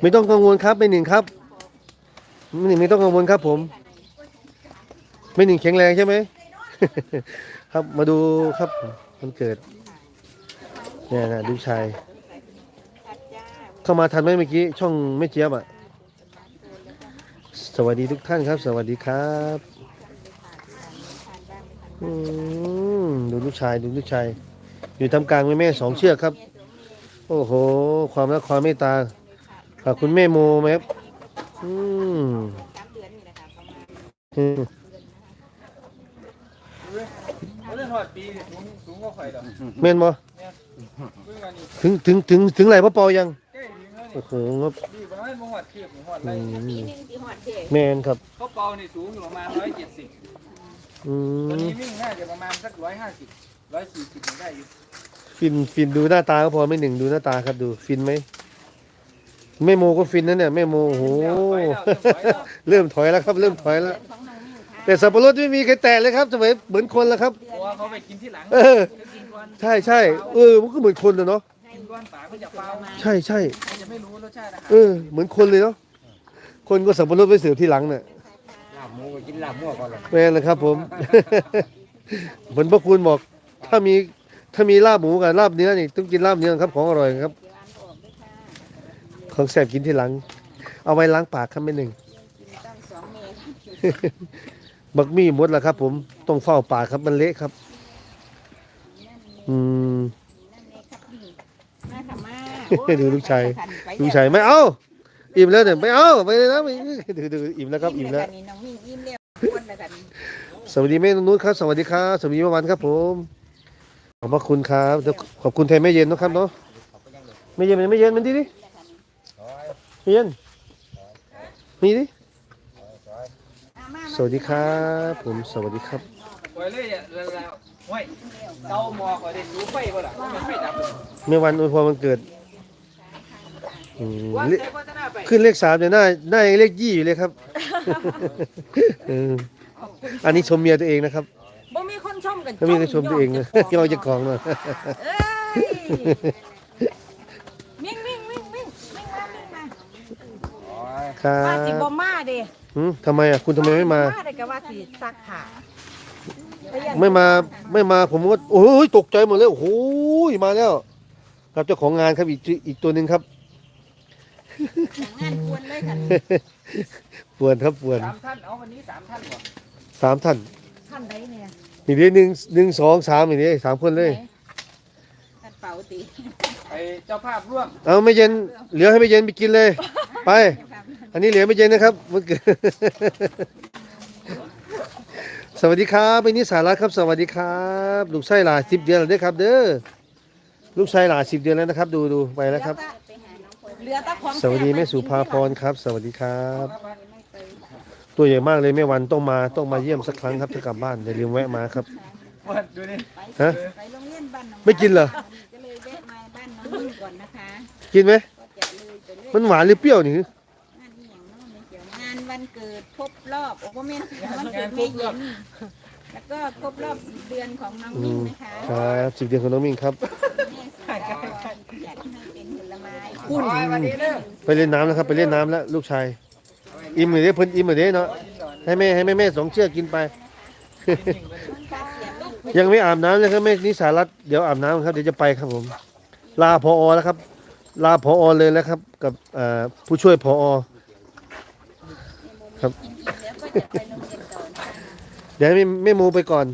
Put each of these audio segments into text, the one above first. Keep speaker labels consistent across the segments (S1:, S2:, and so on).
S1: ไม่
S2: ต้องกังวลครับไม่หนึ่งครับไม่หนึ่งไม่ต้องกังวลครับ ผม ไม่หนึ่งแข็งแรงใช่ไหมครับมาดูครับมันเกิดเนี่ยนะลูกชาย เข้ามาทันไหมเมื่อกี้ช่องไม่เจี๊ยบอะสวัสดีทุกท่านครับ สวัสดีครับอืมดูลูกชายดูลูกชาย อยู่ทำกลางแม่แม่สองเชือกครับ อ้โห ความรักความเมตตาฝากคุณแม่โมไหมครับอืมอืม
S1: เรื่องหอดปีนี่สูงสูงกว่าข่อยดอก
S2: แม่นบ่
S1: เพิ่งกันนี่
S2: ถึงถึงถึงถึงไหลพ่อปอยัง
S1: ใกล้ถึงแล้วนี่
S2: โอ้โหครับ
S1: ดีประมาณบ่หอดคืบหรือหอดไร
S2: อืม
S3: ปีหนึงสิฮอดเด้
S2: แม่นครับ
S1: เขาเปานี่สูงอยู่ประมาณร้อยเจ็ดสิบ
S2: อื
S1: ตัว
S2: ม
S1: นี้วิ่งน่าจะประมาณสักร้อยห้าสิบร้อยสี่สิบได้อยู่
S2: ฟินฟินดูหน้าตาก็พอไม่หนึ่งดูหน้าตาครับดูฟินไหมแม่โมก็ฟินนะเนี่ยแม่โมโอ้โหเริ่มถอยแล้วครับ เริ่มถอยแล้ว
S3: ของน้องนิ่งค่ะ
S2: แต่สับปะรดไม่มีใครแตะเลยครับจะเหมือนเหมือนคนแล้วครับ
S1: เพราะว่าเขาไปกินที่หลัง
S2: เออ
S1: ไปกินก่อน
S2: ใช่ใช่เออมันก็เหมือนคนนะเนาะ
S1: กินก่อนปากก็จะเปล่า
S2: ใช่ใช่
S1: มันจะไม่รู้รสชาติอาหาร
S2: เออเหมือนคนเลยเนาะคนก็สับปะรดไปเสิร์ฟที่หลังเนี่ย
S4: ลาบหมูก็กินลาบมั่วก่อนเลย
S2: แม่นเลยครับ ผมเหมือนพระคุณบอกถ้ามี ถ้ามีลาบหมูกับลาบเนื้อนี่ต้องกินลาบเนื้อครับของอร่อยครับ
S3: เดี๋ยวอ่านออกด้วยค่ะ
S2: ของแสบกินที่หลัง เอาไว้ล้างปากครับไม่หนึ่ง
S3: กินตั้งสองเมตร
S2: บักมี่หมดแล้วครับ ผมต้องเฝ้าปากครับมันเละครับ อืม
S3: นั่นเองครับนี่มาค่ะมา
S2: ดูลูกชาย
S3: ไป
S2: ลุงชัยไม่เอาอิ่มแล้วเนี่ยไม่เอาไปเลยนะไม่ดูดูอิ่มแล้วครับอิ่มแล้ว
S3: นี่น้องมิ่งอิ่มแล้วอ้วนแล้วกัน
S2: สวัสดีแม่นุชครับ สวัสดีครับสวัสดีเมื่อวันครับผม ขอบพระคุณครับเดี๋ยวขอบคุณแทนแม่เย็นนะครับเนาะแม่เย็นมันไม่เย็นมันดีดิแม่เย็นนี่ดิสวัสดีครับ ผมสวัสดีครับ
S1: ปเลยอะแล้วห้วยเตาหมอกว่าได้สูไฟบ่ล่ะมันไฟดับ
S2: แม่วันอวยพรวันเกิดขึ้นเลขสามเนี่ยหน้าหน้ายังเลขยี่อยู่เลยครับอันนี้ชมเมียตัวเองนะครับ
S3: คนชมกัน
S2: ก็มีคนชมตัวเองนะเราจะของเนาะ
S3: เอ้ยมิ่งมิ่งมิ่งมิ่งมิ่งมามิ่งมา
S2: ครั
S3: ว่าสิ
S2: บ
S3: บ่มาเด้
S2: หืมทำไมอะคุณทำไมไม่มา
S3: มาได้ก็ว่าสิซักผ้า
S2: ไม่มาไม่มาผมก็โอ้ยตกใจหมดเลยโอ้โหมาแล้ว ครับเจ้าของงานครับอีกอีกตัวหนึ่งครับ
S3: งานควรเลยค่ะ
S2: ปวนครับปวน
S1: สามท่านเอาวันนี้สามท่านก่อน
S2: สามท่าน
S3: ท่านใดเนี่ย
S2: นี่เดียวหนึ่งหนึ่งสองสามอย่างนี้สามคนเลย
S3: ท่านเป่าตี
S1: ไปเจ้าภาพร่วม
S2: เอาไม่เย็นเหลือให้ไม่เย็นไปกินเลย ไป อันนี้เหลือไม่เย็นนะครับมันเกิดสวัสดีครับเป็นนิสารัตน์ครับ สวัสดีครับลูกชายหลาสิบเดือนแล้วเด้อครับ เด้อลูกชายหลาสิบเดือนแล้วนะครับ ดูดูไปแล้วครับ
S3: เหลือแตะของ
S2: สวัสดีแม่สุภาพรครับ สวัสดีครับ ตัวใหญ่มากเลยแม่วันต้องมาต้องมาเยี่ยมสักครั้งครับถ้ากลับบ้านอย่าลืมแวะมาครับ
S1: ว่าดูนี่
S2: ฮะ
S3: ไปโรงเรียนบ้านน้อง
S2: ไม่กินเหรอ
S3: ก็เลยแวะมาบ้านน้องนิ่งก่อนนะคะ
S2: กินไหม
S3: ก็จะเลยไปเลย
S2: มันหวานหรือเปรี้ยวนี่
S3: งานที่อย่างน้องไม่เกี่ยวงานวันเกิดครบรอบโอ้โหแม่นวันเกิดแม่หญิงแล้วก็ครบรอบสิบเดือนของน้อง
S2: อื
S3: มิ่ง
S2: ม
S3: นะคะ
S2: ครับสิบเดือนของน้องมิ่งครับ
S3: แม่สุภาพรจัดให้เป็นผลไม้
S1: คุณวันนี้เด้อ
S2: ไปเล่นน้ำแล้วครับ ไปเล่นน้ำแล้วลูกชาย อิ่มเลยเด้เพิ่นอิ่มเลยเด้เนาะให้แม่ให้แม่แม่สองเชือกกินไป ยังไม่อาบน้ำเลยครับแม่นิสารัตเดี๋ยวอาบน้ำครับเดี๋ยวจะไปครับผม ลาพอแล้วครับ ลาพอเลยแล้วครับ กับผู้ช่วยพอครับ
S3: เดี๋
S2: ยวให้แม่โมไปก่อน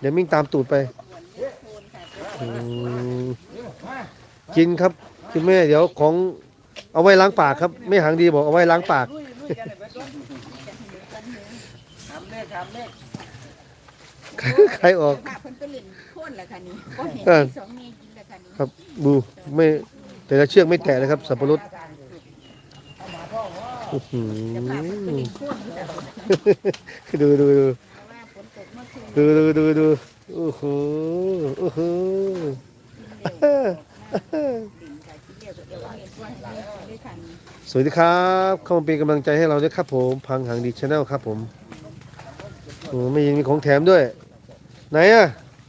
S2: เดี๋ยวมิ่งตามตูดไปกินครับคุณแม่เดี๋ยวของเอาไว้ล้างปากครับ ไม่หางดีบอกเอาไว้ล้างปาก
S1: ลุยลุยกันเลยไปก่อนถามเลขถามเลข
S2: ใครออก
S3: ภาพเพิ่นก็เล่นโค่นแหละค่ะนี่ก็เห็น
S2: เออ
S3: สองเมตรกินแหละค่ะนี่
S2: ครับบูไม่แต่ละเชือกไม่แตะเลยครับ สับปะรดอื้อหื
S3: แต่ภาพเพิ่นก็
S2: อ
S3: เล่นโค่นอยู่แต่
S2: ดูดูดู
S3: เพราะว่าฝนตกเมื่อคืน
S2: ดูดูดูดูโอ้โหโอ้โห
S3: ดินค่ะที่เรียกว่าเดี๋ยวเห็นว่าให้ด้วยกัน
S2: ส วัสดีครับเข้ามาเป็นกำลังใจให้เราด้วยครับผมพังหางดีชาแนลครับผมโอ้ไม่ยินมีของแถมด้วย ไหนอะ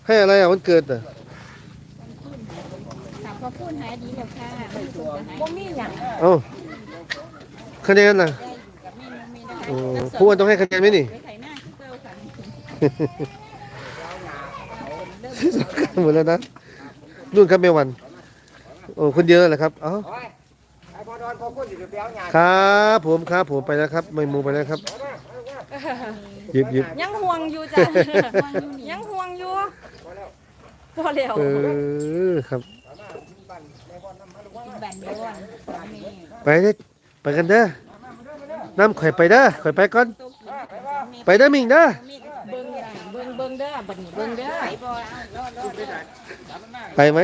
S2: ให้อะไรอะวันเกิดอะ
S3: ถามพอพูดหายดีแล้วค่ะไม่ถูกจะให้
S5: บ่มีหยัง
S2: เอ้าคะแนนล่ะ
S3: ได้อยู่กับแม่น้องเมย์นะคะ
S2: โอ้ผู้ว่าต้องให้คะแนนไหมนี่
S3: ไปไถหน้าคือเก่าค่ะ
S2: หมดแล้วนะนู่นครับแม่วันโอ้คนเดียวแหละครับเอ้า ครับผมครับผมไปแล้วครับไม่มูไปแล้วครับหยิบหยิบ
S5: ยังห่วงอยู่จ้ะยังห่วงอยู่พอแล้ว
S2: เออครับ
S3: กินแบนเดียวอะนี่
S2: ไปเด้ไปกันเด้อน้ำข่อยไปเด้อข่อยไปก่อน ไปเด้อมิงเด้อ
S5: เบิ่งจ้ะเบิ่งเบิ่งเด้อบัดนี้เบิ่งเด้อ
S3: ไป
S2: ไหม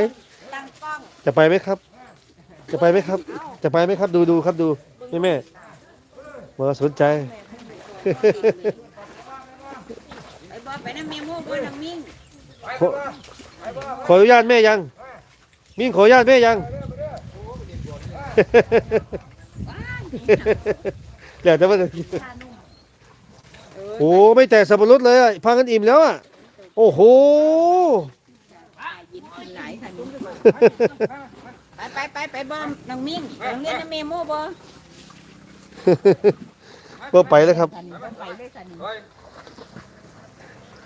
S2: จะไปไหมครับ จะไปไหมครับ จะไปไหมครับ ดูดูครับดูแม่แม่มาสนใจ
S3: ไปบ่ไปน้ำเมโม่บ่น้ำมิ่ง
S2: ขอขออนุญาตแม่ยัง มิ่งขออนุญาตแม่ยังเดี๋ยวจะมาโอ้ไม่แตกสับปะรดเลยอะพากันอิ่มแล้วอะ โอ้โห
S3: ไปไปไปไปบ่น้องมิ่งโรงเรียนน้ำเมโม่บ่
S2: เมื่อไปแล้วครับ
S3: ค่ะนี่บ่ไปเลยค่ะนี่
S1: โอ้ย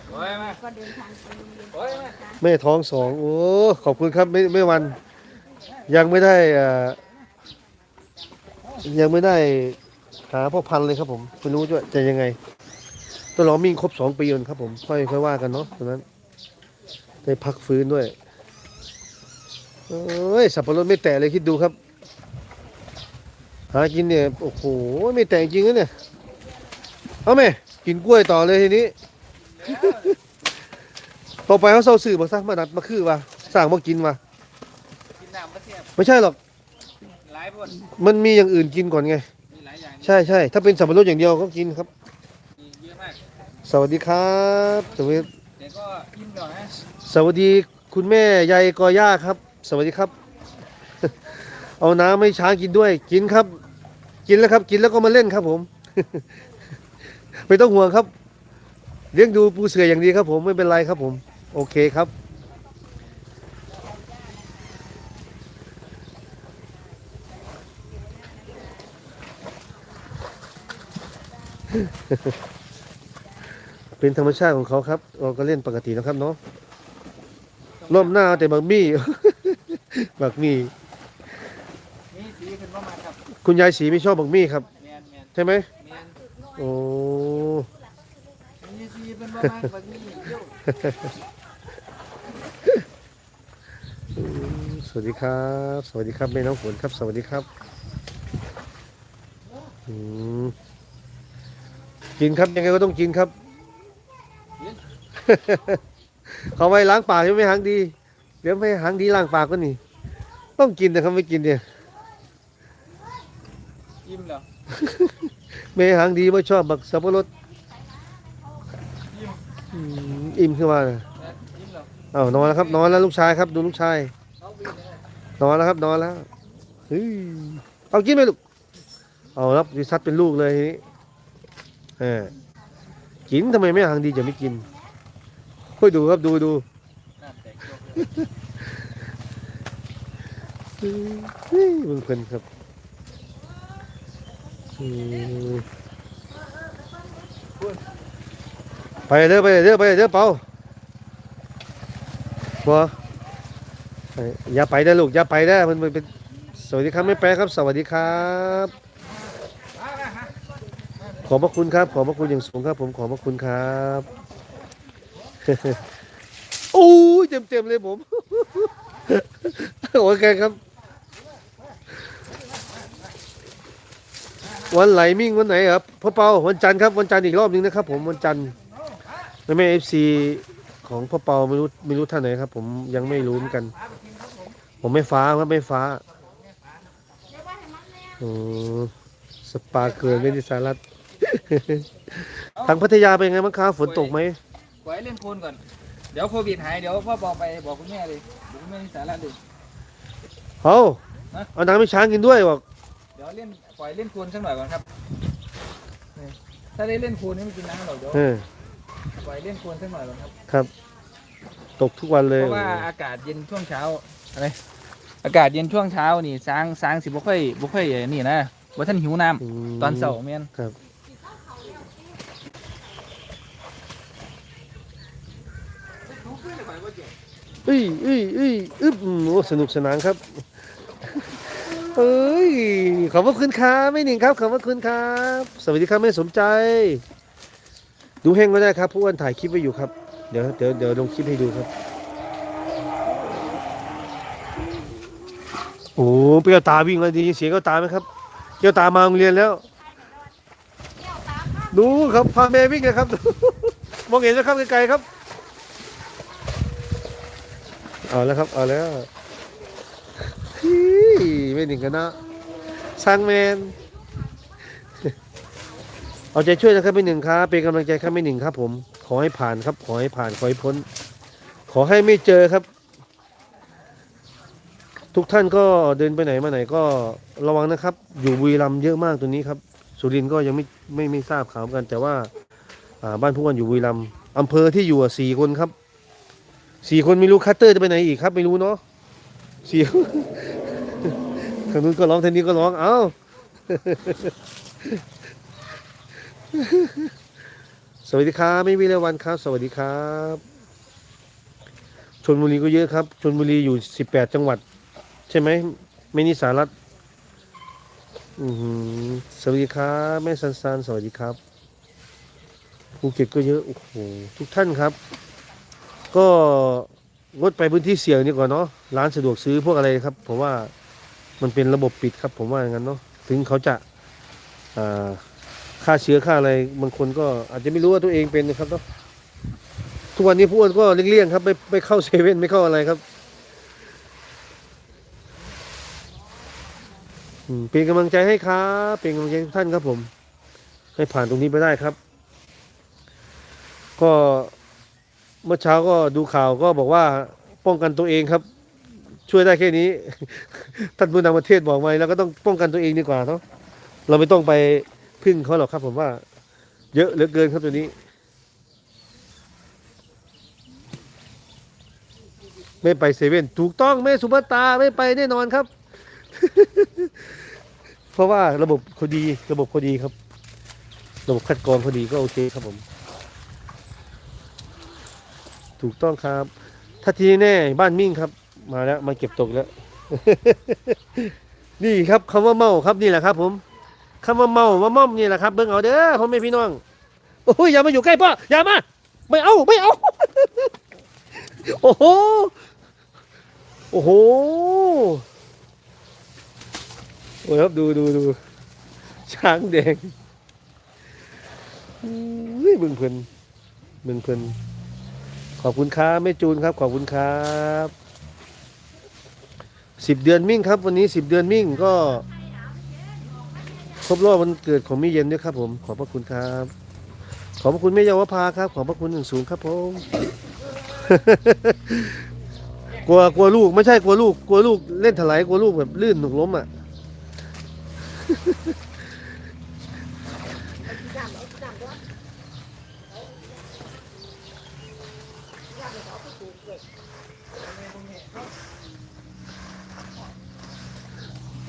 S1: โอ้ยมา
S3: ก็เดินทางไปโรงเรียน
S1: โอ้ยมา
S2: แม่ท้องสองโอ้ขอบคุณครับไม่ไม่วัน ยังไม่ได้เอ่อยังไม่ได้หาพ่อพันธุ์เลยครับผมไม่รู้จะจะยังไงต้องรอมิ่งครบสองปีก่อนครับผมค่อยค่อยว่ากันเนาะตอนนั้นได้พักฟื้นด้วย เอ้ยสับปะรดไม่แตะเลยคิดดูครับ หากินเนี่ยโอ้โหไม่แตะจริงนะเนี่ยเอาไหมกินกล้วยต่อเลยทีนี้ ต่อไปเขาเศร้าสื่อมาซะมานัดมาคือว่าสั่งมากินว่า
S1: กินน้ำมาเทียบ
S2: ไม่ใช่หรอก
S1: หลายบน
S2: มันมีอย่างอื่นกินก่อนไง
S1: มีหลายอย่าง
S2: ใช่ใช่ถ้าเป็นสับปะรดอย่างเดียวก็กินครับ
S1: มีเยอะมาก
S2: สวัสดีครับสวัสดี
S1: เดี๋ยวก็ยิ้มหน่อยนะ
S2: สวัสดีคุณแม่ยายกอย่าครับ สวัสดีครับ เอาน้ำให้ช้างกินด้วย กินครับ กินแล้วครับ กินแล้วก็มาเล่นครับ ผม ไม่ต้องห่วงครับ เลี้ยงดูปูเสืออย่างดีครับผมไม่เป็นไรครับผม โอเคครับเป็นธรรมชาติของเขาครับ เราก็เล่นปกตินะครับเนาะร่มหน้าแต่บักมี่ กมี่
S1: มีสีขึ้นมามาครับ
S2: คุณยายสีไม่ชอบบักมี่ครับ
S1: แมนแมน
S2: ใช่ไหม
S1: แมน
S2: โอ้
S1: มีสีเป็นประมาณแบบนี้เยอะ
S2: สวัสดีครับ สวัสดีครับแม่น้องฝนครับ สวัสดีครับอืมกินครับยังไงก็ต้องกินครับ เขาไว้ล้างปากใช่ไหมหางดีเดี๋ยวไม่หางดีล้างปากก็นี่ ต้องกินแต่เขาไม่กินเนี่ย
S1: ยิ้มเหรอ
S2: แม่หางดีไม่ชอบบักสับปะรด
S1: ยิ้ม
S2: อืมอิ่มขึ้นมาน่ะ
S1: นะยิ้มเหรอ
S2: อ้าวนอนแล้วครับ นอนแล้วลูกชายครับ ดูลูกชาย
S1: เอาวีนเลย
S2: นอนแล้วครับ นอนแล้วเฮ้ยเอากินไหมลูก เอาครับดิซัดเป็นลูกเลยทีนี้เออกินทำไมแม่หางดีจะไม่กินค่อยดูครับดูดู
S1: น้ำแตกโยก เฮ้
S2: ยมึงเพลินครับไปเด้อไปเด้อไปเด้อเปาบัวอย่าไปเด้ลูกอย่าไปเด้มันเป็นสวัสดีครับไม่แปลครับ สวัสดีครับ ขอบพระคุณครับ ขอบพระคุณอย่างสูงครับ ผมขอบพระคุณครับโอ้ยเต็มเต็มๆเลยผมโอเคครับ วันไหลมิ่งวันไหนครับพ่อเปาวันจันทร์ครับวันจันทร์อีกรอบหนึงนะครับผมวันจันทร์แม่แม่เอฟซีของพ่อเปาไม่รู้ไม่รู้ท่านไหนครับ ผมยังไม่รู้เหมือนกัน ผมไม่ฟ้าครับไม่ฟ้าโอ้สปาเกินไม่ได้สารัตทางพัทยาเป็นไงบ้างครับฝนตกไหม
S1: ไว้เล่นโคลนก่อนเดี๋ยวโควิดหายเดี๋ยวพ่อบอกไปบอกคุณแม่เลยบอกคุณแม่ที่สาระเลย
S2: เอาเอาน้ำให้ช้างกินด้วยบอก
S1: เดี๋ยวเล่น ปล่อยเล่นโคลนสักหน่อยก่อนครับนี่ถ้าได้เล่นโคลนนี่ไม่กินน้ำหรอกเดี๋ยว
S2: เออ
S1: ปล่อยเล่นโคลนสักหน่อยก่อนครับ
S2: ครับ ตกทุกวันเลย
S1: เพราะว่าอากาศเย็นช่วงเช้าอะไรอากาศเย็นช่วงเช้านี่สร้างสร้างสิบ่ค่อยบ่ค่อยไอ้นี่นะบ่ท่านหิวน้ำ
S2: ม
S1: ตอนเช้าแม่น
S2: ครับ เอ้ยเอ้ยเอ้ยอึ๊บอืมโอ้สนุกสนานครับ เอ้ย ขอบพระคุณครับไม่หนึ่งครับ ขอบพระคุณครับ สวัสดีครับไม่สมใจ ดูแห้งก็ได้ครับผู้อ้วนถ่ายคลิปไว้อยู่ครับ เดี๋ยวเดี๋ยวเดี๋ยวลงคลิปให้ดูครับ โอ้เปรี้ยวตาวิ่งมาดีเสียงก้าตาไหมครับเก้าตามาโรงเรียนแล้ว ดูครับพาแม่วิ่งเลยครับ มองเห็นไหมครับไกลๆครับ เอาแล้วครับ เอาแล้ว ไม่หนึ่งกันนะสร้างแมนเอาใจช่วยนะครับไม่หนึ่งครับ เป็นกำลังใจครับไม่หนึ่งครับ ผม ขอให้ผ่านครับ ขอให้ผ่านขอให้พ้น ขอให้ไม่เจอครับ ทุกท่านก็เดินไปไหนมาไหนก็ระวังนะครับ อยู่บุรีรัมย์เยอะมากตัวนี้ครับ สุรินทร์ก็ยังไม่ไม่ไม่ทราบข่าวกัน แต่ว่าบ้านผู้กันอยู่บุรีรัมย์อำเภอที่อยู่สี่คนครับสี่คนไม่รู้คัตเตอร์จะไปไหนอีกครับ ไม่รู้เนาะสี่างนู้นก็ร้องทางนี้ก็ร้อง เอ้า สวัสดีครับไม่มีเลวันครับ สวัสดีครับชนบุรีก็เยอะครับชนบุรีอยู่สิบแปดจังหวัด ใช่ไหมไม่นิสารัตอือหือสวัสดีครับแม่ซันซันสวัสดีครับภูเก็ตก็เยอะโอ้โหทุกท่านครับ ก็งดไปพื้นที่เสี่ยงดีกว่าเนาะร้านสะดวกซื้อพวกอะไรครับผมว่า มันเป็นระบบปิดครับผมว่าอย่างนั้นเนาะถึงเขาจะอ่าเชื้อฆ่าอะไรบางคนก็อาจจะไม่รู้ว่าตัวเองเป็นนะครับเนาะทุกวันนี้ผู้อ้วนก็เลี่ยงๆครับไม่ไม่เข้าเซเว่นไม่เข้าอะไรครับอืมเป็นกำลังใจให้ครับเป็นกำลังใจทุกท่านครับผม ให้ผ่านตรงนี้ไปได้ครับ ก็เมื่อเช้าก็ดูข่าวก็บอกว่าป้องกันตัวเองครับ ช่วยได้แค่นี้ ท่านผู้นำประเทศบอกมาแล้วก็ต้องป้องกันตัวเองดีกว่าเนาะเราไม่ต้องไปพึ่งเขาหรอกครับ ผมว่า เยอะเหลือเกินครับตัวนี้ ไม่ไปเซเว่นถูกต้องแม่สุภาตาไม่ไปแน่นอนครับ เพราะว่าระบบเขาดี ระบบเขาดีครับ ระบบคัดกรองเขาดีก็โอเคครับผม ถูกต้องครับ ถ้าทีแน่บ้านมิ่งครับ มาแล้วมาเก็บตกแล้ว นี่ครับคำว่าเมาครับนี่แหละครับ ผมคำว่าเมาว่าม่อมนี่แหละครับเบิ่งเอาเด้อพ่อแม่พี่น้องโอ้ยอย่ามาอยู่ใกล้พ่ออย่ามาไม่เอาไม่เอา โอ้โหโอ้โหโอ้ยครับดูดูดูช้างแดงอุ้ยเบึงเพลินเบึงเพลินขอบคุณครับแม่จูนครับ ขอบคุณครับ สิบเดือนมิ่งครับ วันนี้สิบเดือนมิ่งก็ครบรอบวันเกิดของมิเย็นด้วยครับผม ขอบพระคุณครับ ขอบพระคุณแม่เยาวภาครับ ขอบพระคุณอย่างสูงครับผม กลัวกลัวลูกไม่ใช่กลัวลูก กลัวลูกเล่นถลายกลัวลูกแบบลื่นหนุกล้มอะ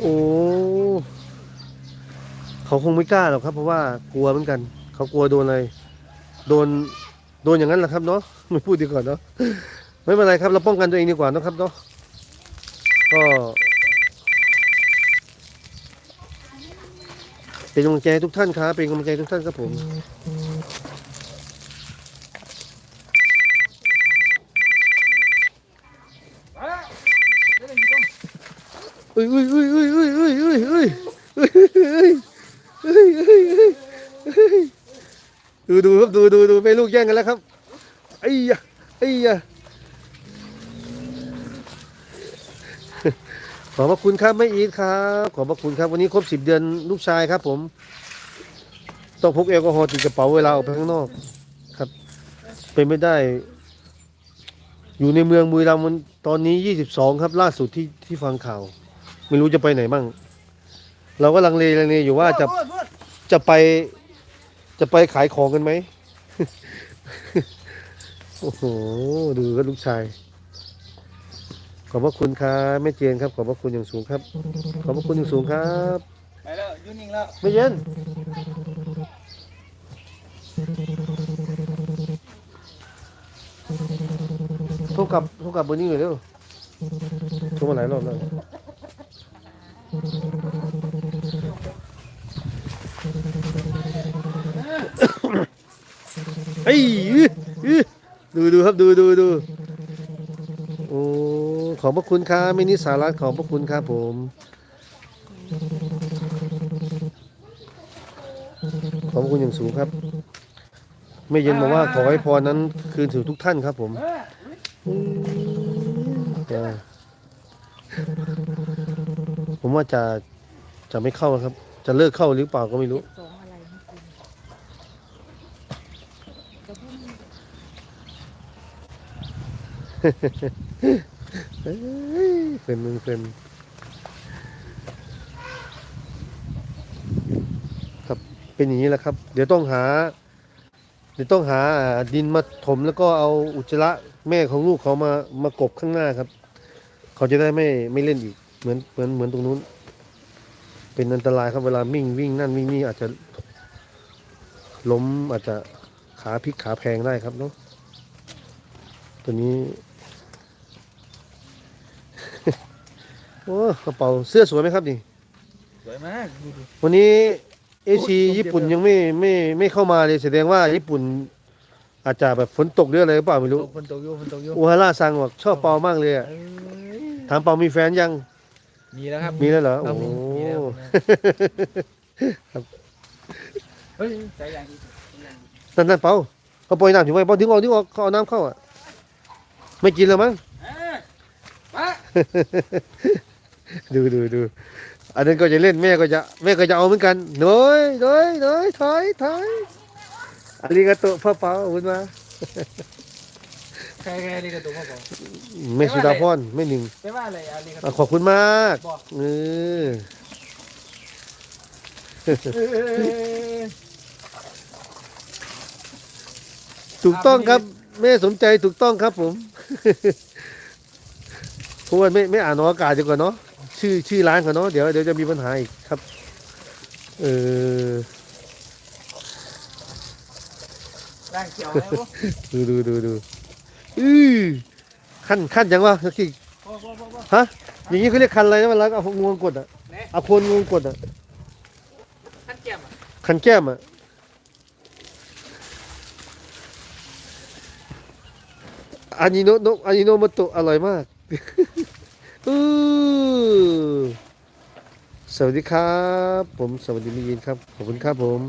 S2: อ้เขาคงไม่กล้าหรอกครับ เพราะว่ากลัวเหมือนกัน เขากลัวโดนอะไรโดนโดนอย่างนั้นแหละครับเนาะไม่พูดดีกว่าเนาะไม่เป็นไรครับ เราป้องกันตัวเองดีกว่านะครับเนาะก็เป็นกำลังใจทุกท่านครับเป็นกำลังใจทุกท่านครับผม
S1: มาแล้วเดี๋ยวเดี๋ยวอยู่ตรง
S2: อุ้ยอุ้ยอุ้ยอุ้ยอุ้ยอุ้ยอุ้ยอุ้ยอุ้ยอุ้ยอุ้ยอุ้ยอุยดูดูครับดูดูดูไปลูกแย่งกันแล้วครับไอ้ยะไอ้ยะขอบพระคุณครับแม่อีทครับ ขอบพระคุณครับวันนี้ครบสิบเดือนลูกชายครับ ผมต้องพกแอลกอฮอล์ติดกระเป๋าเวลาออกไปข้างนอกครับ เป็นไม่ได้ อยู่ในเมืองบุรีรัมย์วันตอนนี้22ครับ ล่าสุดที่ที่ฟังข่าว ไม่รู้จะไปไหนบ้าง เราก็ลังเลลังเลอยู่ว่าจะจะไป จะไปขายของกันไหมโอ้โหดูก็ลูกชาย ขอบพระคุณครับแม่เจนครับ ขอบพระคุณอย่างสูงครับ ขอบพระคุณอย่างสูงครับ
S1: ไปแล้วยุ่นิ่งแล้ว
S2: ไม่เย็นโทรกลับโทรกลับเบอร์นี้หน่อยเร็วโทรมาหลายรอบแล้ว เฮ้ยดูดูครับดูดูดูโอ้ขอบพระคุณครับมินิสารัตขอบพระคุณครับผมขอบพระคุณอย่างสูงครับ ไม่เย็นบอกว่าขอให้พรนั้นคืนถึงทุกท่านครับผมจ้า ผมว่าจะจะไม่เข้าครับ จะเลิกเข้าหรือเปล่าก็ไม่รู้
S3: สองอะไรมื่อกี้
S2: เอ้ยเพื่อนมึงเพื่อนครับเป็นอย่างนี้แหละครับ เดี๋ยวต้องหา เดี๋ยวต้องหาอ่าดินมาถมแล้วก็เอาอุจจาระแม่ของลูกเขามามากบข้างหน้าครับ เขาจะได้ไม่ไม่เล่นอีก เหมือนเหมือนเหมือนตรงนู้น เป็นอันตรายครับเวลาวิ่งวิ่งนั่นวิ่งนี่อาจจะล้มอาจจะขาพลิกขาแพงได้ครับเนาะตัวนี้โอ้กระเป๋าเสื้อสวยไหมครับนี่
S1: สวยมากดูดิ
S2: วันนี้เอชี
S1: โอ้ย
S2: ญี่ปุ่นยังไม่ไม่ไม่เข้ามาเลยแสดงว่าญี่ปุ่น อาจจะแบบฝนตกหรืออะไรหรือเปล่าไม่รู้
S1: ตกฝนตกอยู่ฝนตกอยู่
S2: อูฮาร่าซังบอกชอบเปามากเลยอะ
S1: เอ้ย
S2: ถามเปามีแฟนยัง
S1: มีแล้วครับ
S2: มีแล้วเหรอ
S1: ครับ
S2: โอ้
S1: ผมมีแล้วเฮ้ยใจอย่างอีก
S2: นั่นนั่นเปาเขาปล่อยน้ำถึงไว้เปาถึงออกถึงออกเขาเอาน้ำเข้าอะไม่กินแล้วมั้ง
S1: อ่าปะ
S2: ดูดูดูอันนั้นก็จะเล่นแม่ก็จะแม่ก็จะเอาเหมือนกันโดยโดยโดยถอยถอยอาริกาโตะพ่อเปาขอบคุณมา
S1: ใครใครนี่กระตุ้งมาบอก
S2: แม่สุดาพรแม่หนึ่ง
S1: แปลว่าอะไรอะไรกระ
S2: อะ
S1: ตุ้ง
S2: ขอบคุณมาก
S1: บอก
S2: เออ
S1: เอ้ย
S2: ถูกต้องครับแม่สมใจถูกต้องครับผมเพราะว่าไม่ไม่อ่านออกอากาศดีกว่าเนาะชื่อชื่อร้านเขาเนาะเดี๋ยวเดี๋ยวจะมีปัญหาอีกครับ เออ
S1: ร่างเขียวไหมวะ
S2: ดูดูดูดู อือขั้นขั้นยังวะที่
S1: พ่อพ่อพ่อพ่อ
S2: ฮะอย่างนี้เขาเรียกคันอะไรนะเวลาเอางวงกดอะเอาโพนงวงกดอะ
S1: ท่านแก้มอะ
S2: คันแก้มอะอานิโนะโนะอานิโนะโมโตอร่อยมากอือสวัสดีครับ ผมสวัสดีมิยินครับ ขอบคุณครับผม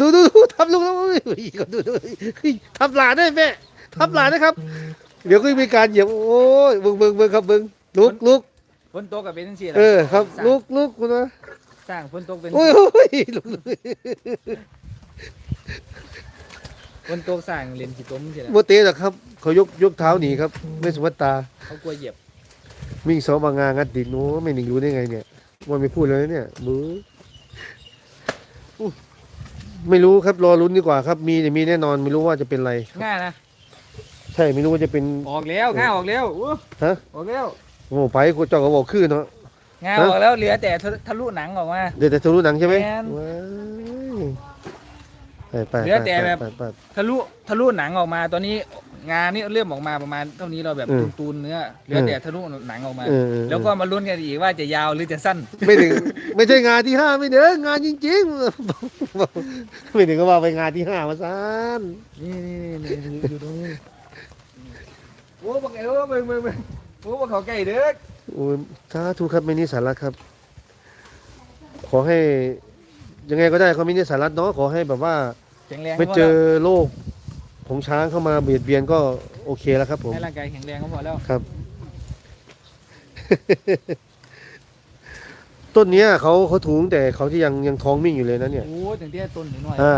S2: ดูดูดูทับลูกแล้วเฮ้ยดูดูเฮ้ยทับหลานได้แม่ทับหลานนะครับ เดี๋ยวก็มีการเหยียบโอ้ยเบิ่งเบิ่งเบิ่งครับเบิ่งลุกลุก
S1: ฝนตกกับเป็นสี่
S2: เออครับลุกลุกคุณนะ
S1: สร้างฝนตกเป็น
S2: โอ้ยโอ้ยลุกลุก
S1: ฝนตกสร้างเลนกี่ต้มสิล่ะ
S2: โมเตะหรอกครับ เขายกยกเท้าหนีครับ ไม่สมวัตตา
S1: เขากลัวเหยียบ
S2: มิ่งสองบางงางัดดินโอ้ไม่หนิงรู้ได้ไงเนี่ยว่าไม่พูดเลยเนี่ยมืออู้ ไม่รู้ครับรอลุ้นดีกว่าครับ มีมีแน่นอนไม่รู้ว่าจะเป็นอะไร
S1: ง่ายนะ
S2: ใช่ไม่รู้ว่าจะเป็น
S1: ออกแล้วง่ายออกแล้วอู้
S2: ฮะ
S1: ออกแล้ว
S2: โอ้ไปกูเจ้าก็บอกคือเนาะ
S1: ง่ายออกแล้วเหลือแต่ทะทะลุหนังออกมา
S2: เดี๋ยวแต่ทะลุหนังใช่ไหม
S1: แม่น
S2: ว้ายไปไป
S1: เหลือแต่แบบ
S2: ไปไปไป
S1: ทะลุทะลุหนังออกมาตอนนี้ งานนี่เริ่มออกมาประมาณเท่านี้เราแบบ
S2: เออ
S1: ตูนๆเนื้อเหลือแต่ทะลุหนังออกมา
S2: เออเออ
S1: แล้วก็มาลุ้นกันอีกว่าจะยาวหรือจะสั้น
S2: ไม่ถึง ไม่ใช่งานที่ห้าไม่เด้องานจริงๆ ไม่ถึงก็ว่าไปงานที่ห้ามาซาน
S1: นี่นี่นี่อยู่ตรงนี้โอ้บอกไอ้โอ้เบิ่งเบิ่งเบิ่งโอ้บอกเขาใกล้เด้อ
S2: โอ้ยสาธุครับไม่นิสาระครับ ขอให้ ยังไงก็ได้เขาไม่นิสาระเนาะขอให้แบบว่า
S1: แข็งแรง
S2: ไม่เจอโรค ของช้างเข้ามาเบียดเบียนก็โอเคแล้วครับผม
S1: ให้ร่างกายแข็งแรงก็พอแล้ว
S2: ครับ ต้นเนี้ยเขาเขาถูงแต่เขาที่ยังยังท้องมิ่งอยู่เลยนะเนี่ย
S1: โอ้ถึงที่ต้นหน่อย
S2: อ่า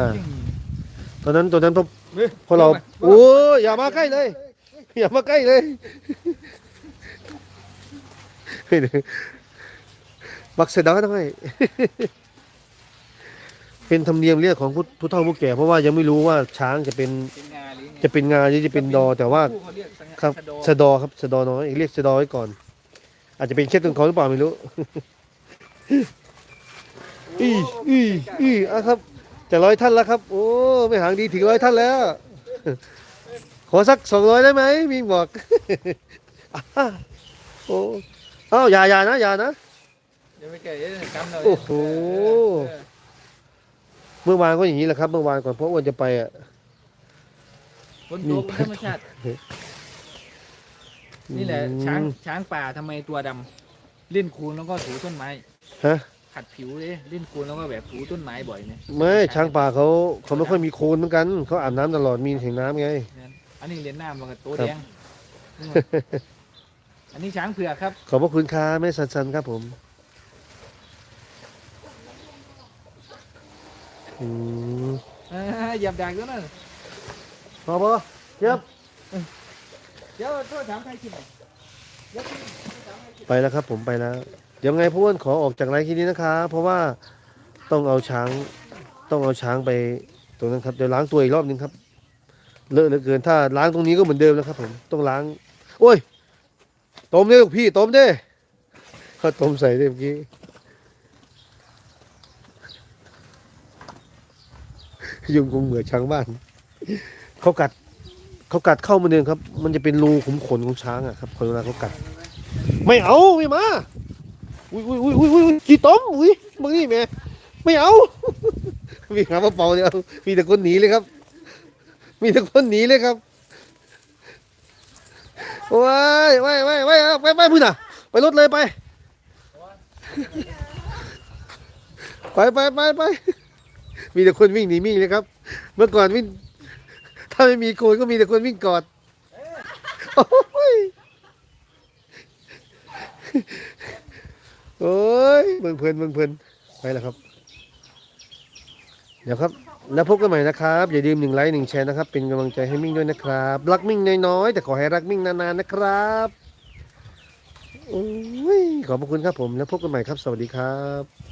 S2: ตอนนั้นตอนนั้นพอ
S1: เฮ้ย
S2: พอเราโอ้ยอย่ามาใกล้เลย อย่ามาใกล้เลยบักเสยดาทำไม เป็นธรรมเนียมเรียกของผู้ผู้เฒ่าผู้แก่เพราะว่ายังไม่รู้ว่าช้างจะเป็น
S1: เป็นงาหรือไง
S2: จะเป็นงาหรือจะเป็นดอ แต่ว่า
S1: ผู้เขาเรียกสัง
S2: ครับ
S1: ชะโด
S2: สะดอครับสะดอน้อยเรียกสะดอไว้ก่อน อาจจะเป็นเคล็ดของเขาหรือเปล่าไม่รู้ อีอีอีอะครับ จะร้อยท่านแล้วครับ โอ้ไม่หางดีถึงร้อยท่านแล้ว ขอสักสองร้อยได้ไหมมีบอก อะโอ้อ้าวอย่าอย่านะอย่านะ
S1: เดี๋ยวไปแก่เดี๋ยวกำเรา
S2: โอ้โห
S1: เออ
S2: เมื่อวานก็อย่างนี้แหละครับ เมื่อวานก่อนเพราะอ้วนจะไปอะ
S1: บนตัวบนธรรมชาติ นี่แหละ ช้างช้างป่าทำไมตัวดำเล่นคูนแล้วก็ถูต้นไม้
S2: ฮะ
S1: ขัดผิวเลยเล่นคูนแล้วก็แบบถูต้นไม้บ่อยเนี่ย
S2: ไม่ช้างป่าเขาเขาไม่ค่อยมีโคลนเหมือนกันเขาอาบน้ำตลอดมีแห่งน้ำไง
S1: อันนี้เล่นน้ำมันก็ตัว
S2: ครับ
S1: แดงอันนี้ช้างเผือกครับ
S2: ขอบพระคุณค่ะแม่สันสันครับผม อืม
S1: เออเหยียบดักแล้วนั่น
S2: พอปะเย็บ
S1: เดี๋ยวโทษถามใครกินหน่อย
S2: ไปแล้วครับ ผมไปแล้ว เดี๋ยวไงพวกอ้วนขอออกจากไลฟ์ที่นี้นะคะเพราะว่าต้องเอาช้างต้องเอาช้างไปตรงนั้นครับเดี๋ยวล้างตัวอีกรอบนึงครับเลอะเหลือเกินถ้าล้างตรงนี้ก็เหมือนเดิมแล้วครับ ผมต้องล้าง โอ้ยต้มเด้ลูกพี่ต้มเด้เขาต้มใส่เด้เมื่อกี้ ยุงคงเหมือช้างบ้านเขากัดเขากัดเข้ามาเดินครับ มันจะเป็นรูขุมขนของช้างอะครับคนเวลาเขากัด ไม่เอาไม่มาอุ้ยอุ้ยอุ้ยอุ้ยอุ้ยกี่ต้มอุ้ยบางนี่แม่ไม่เอามีหามาเป่าเดียวมีแต่คนหนีเลยครับ มีแต่คนหนีเลยครับว้ายว้ายว้ายว้ายเอาไปไปพึ่งน่ะ ไปรถเลยไป ไปไปไปไป มีแต่คนวิ่งหนีมิ่งเลยครับ เมื่อก่อนวิ่ง ถ้าไม่มีโคนก็มีแต่คนวิ่งกอดโอ้ยโอ้ยเบิ่งเพลินเบิ่งเพลินไปแล้วครับ เดี๋ยวครับ แล้วพบกันใหม่นะครับ อย่าลืมหนึ่งไลค์หนึ่งแชร์นะครับ เป็นกำลังใจให้มิ่งด้วยนะครับ รักมิ่งน้อยๆแต่ขอให้รักมิ่งนานๆนะครับโอ้ยขอบพระคุณครับผม แล้วพบกันใหม่ครับ สวัสดีครับ